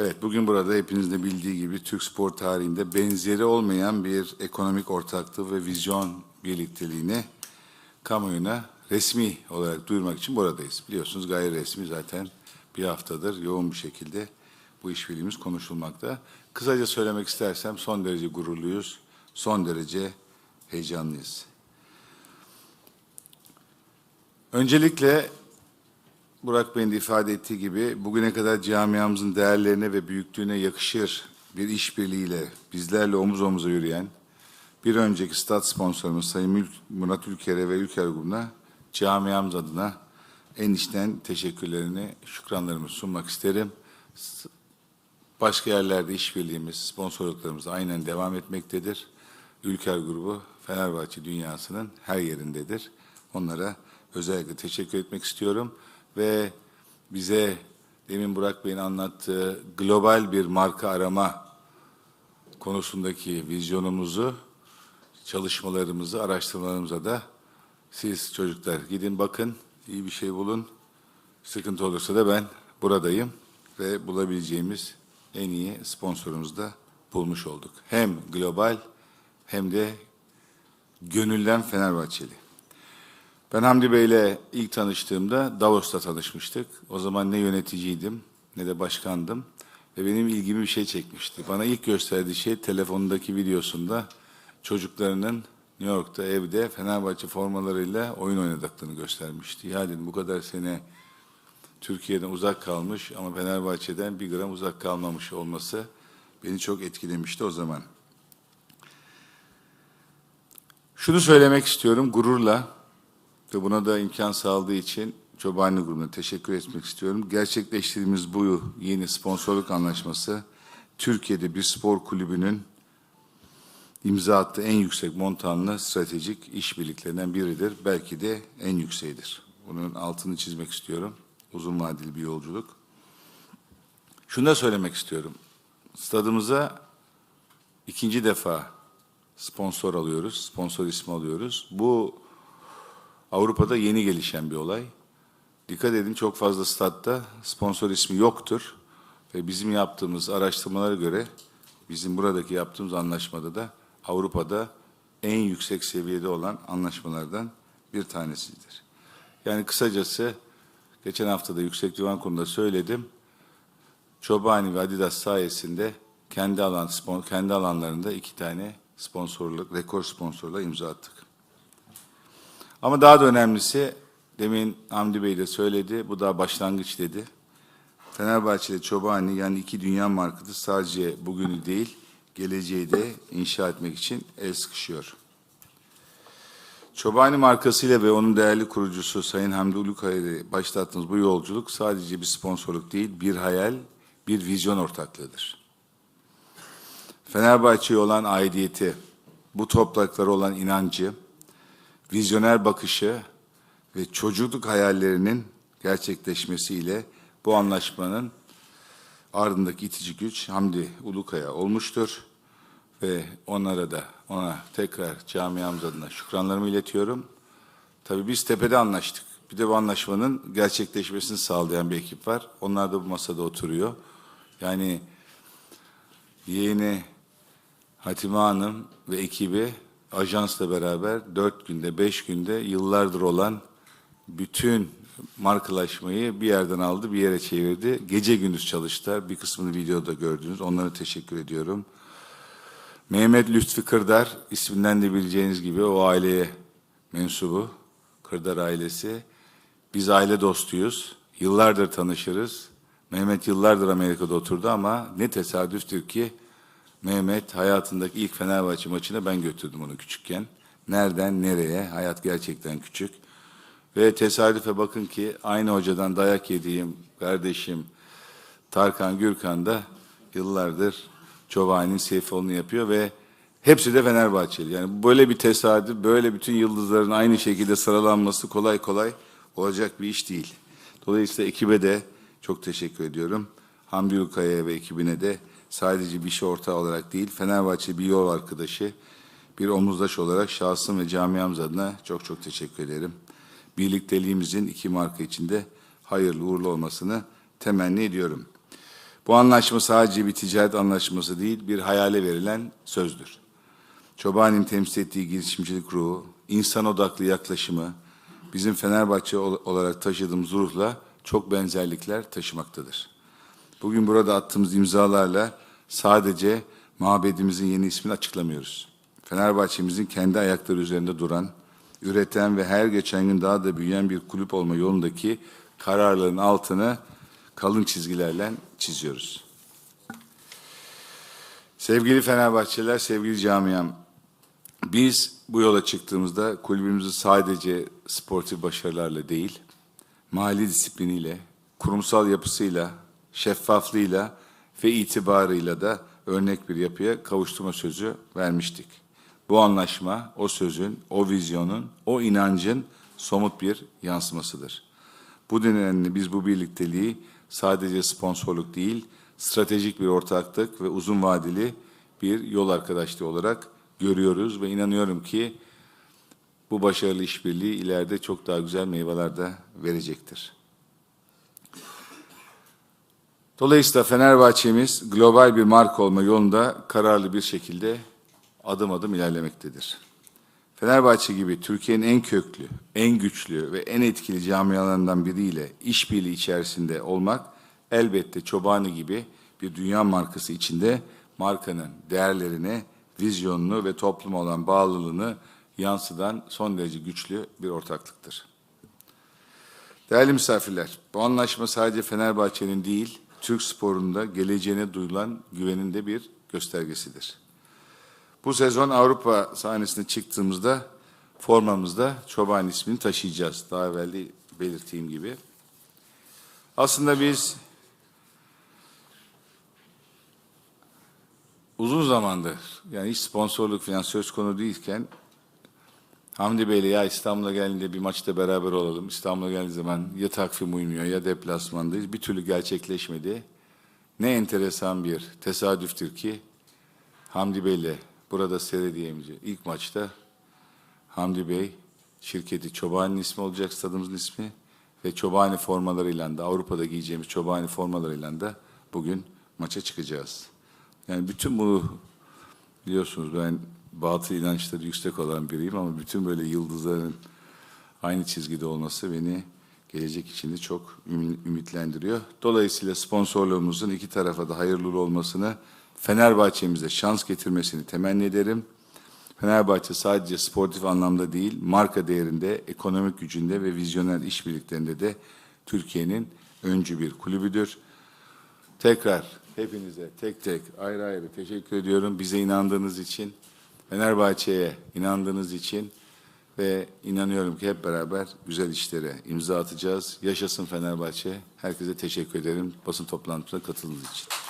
Evet, bugün burada hepinizin de bildiği gibi Türk spor tarihinde benzeri olmayan bir ekonomik ortaklığı ve vizyon birlikteliğini kamuoyuna resmi olarak duyurmak için buradayız. Biliyorsunuz gayri resmi zaten bir haftadır yoğun bir şekilde bu işbirliğimiz konuşulmakta. Kısaca söylemek istersem son derece gururluyuz, son derece heyecanlıyız. Öncelikle Burak Bey'in de ifade ettiği gibi bugüne kadar camiamızın değerlerine ve büyüklüğüne yakışır bir işbirliğiyle bizlerle omuz omuza yürüyen bir önceki stat sponsorumuz Sayın Murat Ülker'e ve Ülker Grubu'na camiamız adına en içten teşekkürlerini, şükranlarımı sunmak isterim. Başka yerlerde işbirliğimiz, sponsorluklarımız aynen devam etmektedir. Ülker Grubu Fenerbahçe dünyasının her yerindedir. Onlara özellikle teşekkür etmek istiyorum ve bize demin Burak Bey'in anlattığı global bir marka arama konusundaki vizyonumuzu, çalışmalarımızı, araştırmalarımıza da siz çocuklar gidin bakın, iyi bir şey bulun. Sıkıntı olursa da ben buradayım ve bulabileceğimiz en iyi sponsorumuzu da bulmuş olduk. Hem global hem de gönülden Fenerbahçeli. Ben Hamdi Bey'le ilk tanıştığımda Davos'ta tanışmıştık. O zaman ne yöneticiydim ne de başkandım. Ve benim ilgimi bir şey çekmişti. Bana ilk gösterdiği şey telefonundaki videosunda çocuklarının New York'ta evde Fenerbahçe formalarıyla oyun oynadıklarını göstermişti. Ya dedim bu kadar sene Türkiye'den uzak kalmış ama Fenerbahçe'den bir gram uzak kalmamış olması beni çok etkilemişti o zaman. Şunu söylemek istiyorum gururla ve buna da imkan sağladığı için Çobani grubuna teşekkür etmek istiyorum. Gerçekleştirdiğimiz bu yeni sponsorluk anlaşması Türkiye'de bir spor kulübünün imza attığı en yüksek montanlı stratejik işbirliklerinden biridir. Belki de en yükseğidir. Bunun altını çizmek istiyorum. Uzun vadeli bir yolculuk. Şunu da söylemek istiyorum. Stadımıza ikinci defa sponsor alıyoruz, sponsor ismi alıyoruz. Bu Avrupa'da yeni gelişen bir olay. Dikkat edin çok fazla statta sponsor ismi yoktur. Ve bizim yaptığımız araştırmalara göre bizim buradaki yaptığımız anlaşmada da Avrupa'da en yüksek seviyede olan anlaşmalardan bir tanesidir. Yani kısacası geçen hafta da Yüksek Divan Kurulu'nda söyledim. Çobani ve Adidas sayesinde kendi alan kendi alanlarında iki tane sponsorluk, rekor sponsorla imza attık. Ama daha da önemlisi demin Hamdi Bey de söyledi. Bu daha başlangıç dedi. Fenerbahçe ile Çobani yani iki dünya markası sadece bugünü değil geleceği de inşa etmek için el sıkışıyor. Çobani markasıyla ve onun değerli kurucusu Sayın Hamdi Ulukaya ile başlattığımız bu yolculuk sadece bir sponsorluk değil, bir hayal, bir vizyon ortaklığıdır. Fenerbahçe'ye olan aidiyeti, bu topraklara olan inancı, vizyoner bakışı ve çocukluk hayallerinin gerçekleşmesiyle bu anlaşmanın ardındaki itici güç Hamdi Ulukaya olmuştur ve onlara da ona tekrar camiamız adına şükranlarımı iletiyorum. Tabii biz tepede anlaştık. Bir de bu anlaşmanın gerçekleşmesini sağlayan bir ekip var. Onlar da bu masada oturuyor. Yani yeğeni Hatime Hanım ve ekibi ajansla beraber dört günde, beş günde yıllardır olan bütün markalaşmayı bir yerden aldı, bir yere çevirdi. Gece gündüz çalıştılar. Bir kısmını videoda gördünüz. Onlara teşekkür ediyorum. Mehmet Lütfi Kırdar, isminden de bileceğiniz gibi o aileye mensubu. Kırdar ailesi. Biz aile dostuyuz. Yıllardır tanışırız. Mehmet yıllardır Amerika'da oturdu ama ne tesadüftür ki Mehmet hayatındaki ilk Fenerbahçe maçına ben götürdüm onu küçükken. Nereden nereye? Hayat gerçekten küçük. Ve tesadüfe bakın ki aynı hocadan dayak yediğim kardeşim Tarkan Gürkan da yıllardır Çobani'nin Seyfoğlu'nu yapıyor ve hepsi de Fenerbahçeli. Yani böyle bir tesadüf, böyle bütün yıldızların aynı şekilde sıralanması kolay kolay olacak bir iş değil. Dolayısıyla ekibe de çok teşekkür ediyorum. Hamdi Ülkaya ve ekibine de sadece bir şey ortağı olarak değil, Fenerbahçe bir yol arkadaşı, bir omuzdaş olarak şahsım ve camiamız adına çok çok teşekkür ederim. Birlikteliğimizin iki marka içinde hayırlı uğurlu olmasını temenni ediyorum. Bu anlaşma sadece bir ticaret anlaşması değil, bir hayale verilen sözdür. Çobani'nin temsil ettiği girişimcilik ruhu, insan odaklı yaklaşımı, bizim Fenerbahçe ol- olarak taşıdığımız ruhla çok benzerlikler taşımaktadır. Bugün burada attığımız imzalarla sadece mabedimizin yeni ismini açıklamıyoruz. Fenerbahçe'mizin kendi ayakları üzerinde duran, üreten ve her geçen gün daha da büyüyen bir kulüp olma yolundaki kararlılığın altını kalın çizgilerle çiziyoruz. Sevgili Fenerbahçeliler, sevgili camiam, biz bu yola çıktığımızda kulübümüzü sadece sportif başarılarla değil, mali disipliniyle, kurumsal yapısıyla, şeffaflığıyla ve itibarıyla da örnek bir yapıya kavuşturma sözü vermiştik. Bu anlaşma o sözün, o vizyonun, o inancın somut bir yansımasıdır. Bu nedenle biz bu birlikteliği sadece sponsorluk değil, stratejik bir ortaklık ve uzun vadeli bir yol arkadaşlığı olarak görüyoruz ve inanıyorum ki bu başarılı işbirliği ileride çok daha güzel meyveler de verecektir. Dolayısıyla Fenerbahçe'miz global bir marka olma yolunda kararlı bir şekilde adım adım ilerlemektedir. Fenerbahçe gibi Türkiye'nin en köklü, en güçlü ve en etkili camialarından biriyle işbirliği içerisinde olmak elbette Çobani gibi bir dünya markası içinde markanın değerlerini, vizyonunu ve topluma olan bağlılığını yansıdan son derece güçlü bir ortaklıktır. Değerli misafirler, bu anlaşma sadece Fenerbahçe'nin değil, Türk sporunda geleceğine duyulan güvenin de bir göstergesidir. Bu sezon Avrupa sahnesine çıktığımızda formamızda Çoban ismini taşıyacağız. Daha evvel de belirttiğim gibi. Aslında biz uzun zamandır yani hiç sponsorluk falan söz konu değilken Hamdi Bey'le ya İstanbul'a geldiğinde bir maçta beraber olalım. İstanbul'a geldiği zaman ya takvim uymuyor ya deplasmandayız. Bir türlü gerçekleşmedi. Ne enteresan bir tesadüftür ki Hamdi Bey'le burada seyredeceğimiz ilk maçta Hamdi Bey şirketi Çobani'nin ismi olacak stadımızın ismi ve Çobani formalarıyla da Avrupa'da giyeceğimiz Çobani formalarıyla da bugün maça çıkacağız. Yani bütün bu biliyorsunuz ben batı inançları yüksek olan biriyim ama bütün böyle yıldızların aynı çizgide olması beni gelecek için de çok ümit- ümitlendiriyor. Dolayısıyla sponsorluğumuzun iki tarafa da hayırlı olmasını, Fenerbahçe'mize şans getirmesini temenni ederim. Fenerbahçe sadece sportif anlamda değil, marka değerinde, ekonomik gücünde ve vizyoner işbirliklerinde de Türkiye'nin öncü bir kulübüdür. Tekrar hepinize tek tek ayrı ayrı teşekkür ediyorum. Bize inandığınız için, Fenerbahçe'ye inandığınız için ve inanıyorum ki hep beraber güzel işlere imza atacağız. Yaşasın Fenerbahçe. Herkese teşekkür ederim basın toplantısına katıldığınız için.